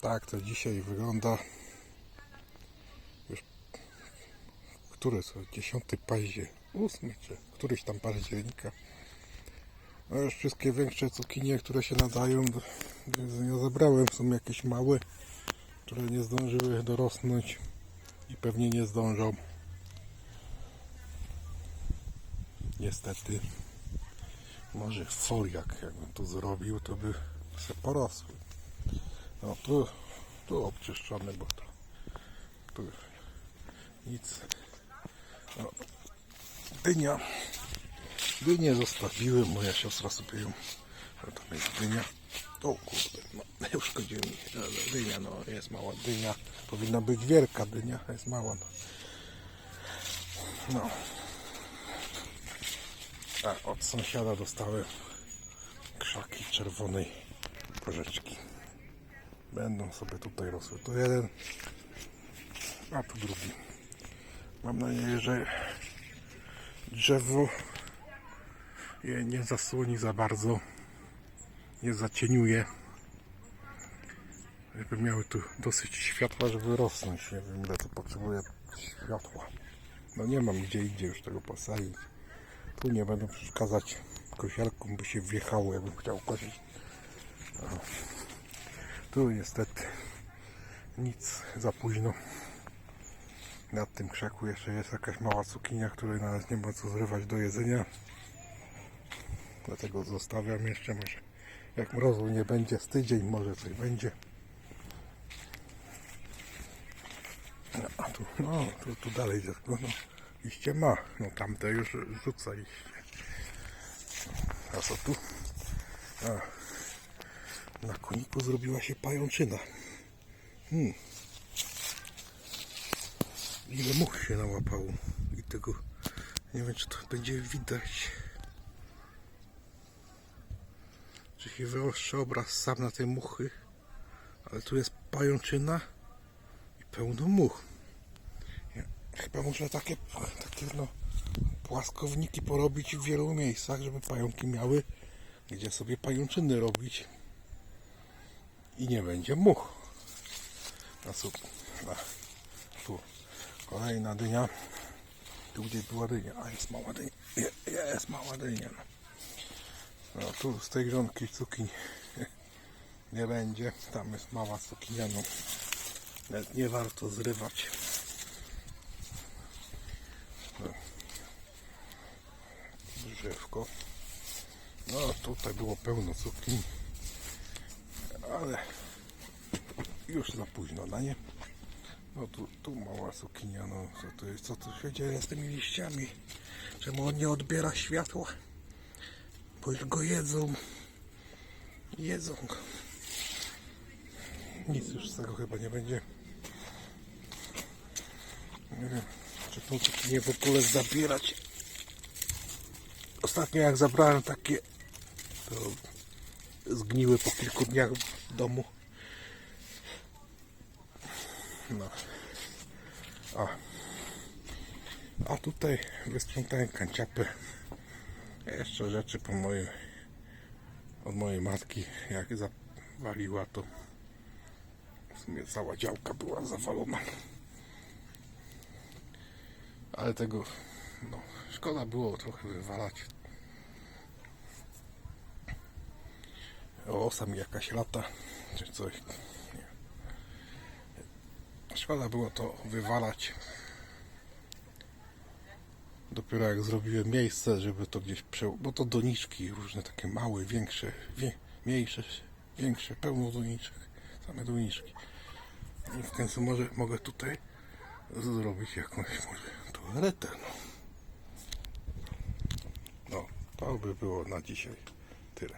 Tak to dzisiaj wygląda. Już który to? 10 października, 8 czy któryś tam października. No już wszystkie większe cukinie, które się nadają, do- nie zabrałem. Są jakieś małe, które nie zdążyły dorosnąć i pewnie nie zdążą. Niestety. Może foliak jakbym tu zrobił, to by się porosły. No tu, tu obczyszczone, bo to tu już nic. No, dynia. Dynię zostawiłem, moja siostra sobie ją. No tam jest dynia. O kurde, no mi. Ale Dynia, no jest mała dynia. Powinna być wielka dynia, jest mała. No. no. A od sąsiada dostałem krzaki czerwonej porzeczki. Będą sobie tutaj rosły. To jeden, a tu drugi. Mam nadzieję, że drzewo je nie zasłoni za bardzo, nie zacieniuje. Żeby miały tu dosyć światła, żeby rosnąć. Nie wiem ile to potrzebuje światła. No nie mam gdzie idzie już tego posadzić. Tu nie będę przeszkadzać kosiarkom, by się wjechało, jakbym chciał kosić. Tu niestety nic za późno. Nad tym krzaku jeszcze jest jakaś mała cukinia, której nawet nie ma co zrywać do jedzenia. Dlatego zostawiam jeszcze może. Jak mrozu nie będzie z tydzień, może coś będzie. No, a tu, no, tu, tu dalej no, no, liście ma. No tamte już rzuca liście. A co tu? Na koniku zrobiła się pajączyna. Hmm. Ile much się nałapało. I tego nie wiem czy to będzie widać. Czy się wyostrzy obraz sam na te muchy. Ale tu jest pajączyna i pełno much. Ja chyba muszę takie, takie no, płaskowniki porobić w wielu miejscach, żeby pająki miały gdzie sobie pajęczyny robić i nie będzie much. A co? A, tu kolejna dynia. Tu gdzie była dynia, a jest mała dynia. Je, jest mała dynia. No. tu z tej gronki cukiń nie będzie. Tam jest mała cukinia. No. Nawet nie warto zrywać. No. Drzewko. No tutaj było pełno cukiń, ale już za późno na nie. No tu, tu mała cukinia, no co to jest, co tu się dzieje z tymi liściami? Czemu on nie odbiera światła? Bo już go jedzą. Jedzą go. Nic już z tego chyba nie będzie. Nie wiem, czy tą cukinię w ogóle zabierać. Ostatnio jak zabrałem takie to zgniły po kilku dniach w domu. No. A. A tutaj wysprzątałem kanciapy. Jeszcze rzeczy po mojej od mojej matki jak zawaliła to w sumie cała działka była zawalona. Ale tego no, szkoda było trochę wywalać. Osa mi jakaś lata, czy coś. Nie. Szkoda było to wywalać. Dopiero jak zrobiłem miejsce, żeby to gdzieś prze... bo to doniczki różne takie małe, większe, wie... mniejsze, większe, pełno doniczek, same doniczki. I w końcu może mogę tutaj zrobić jakąś może toaletę. No, no to by było na dzisiaj.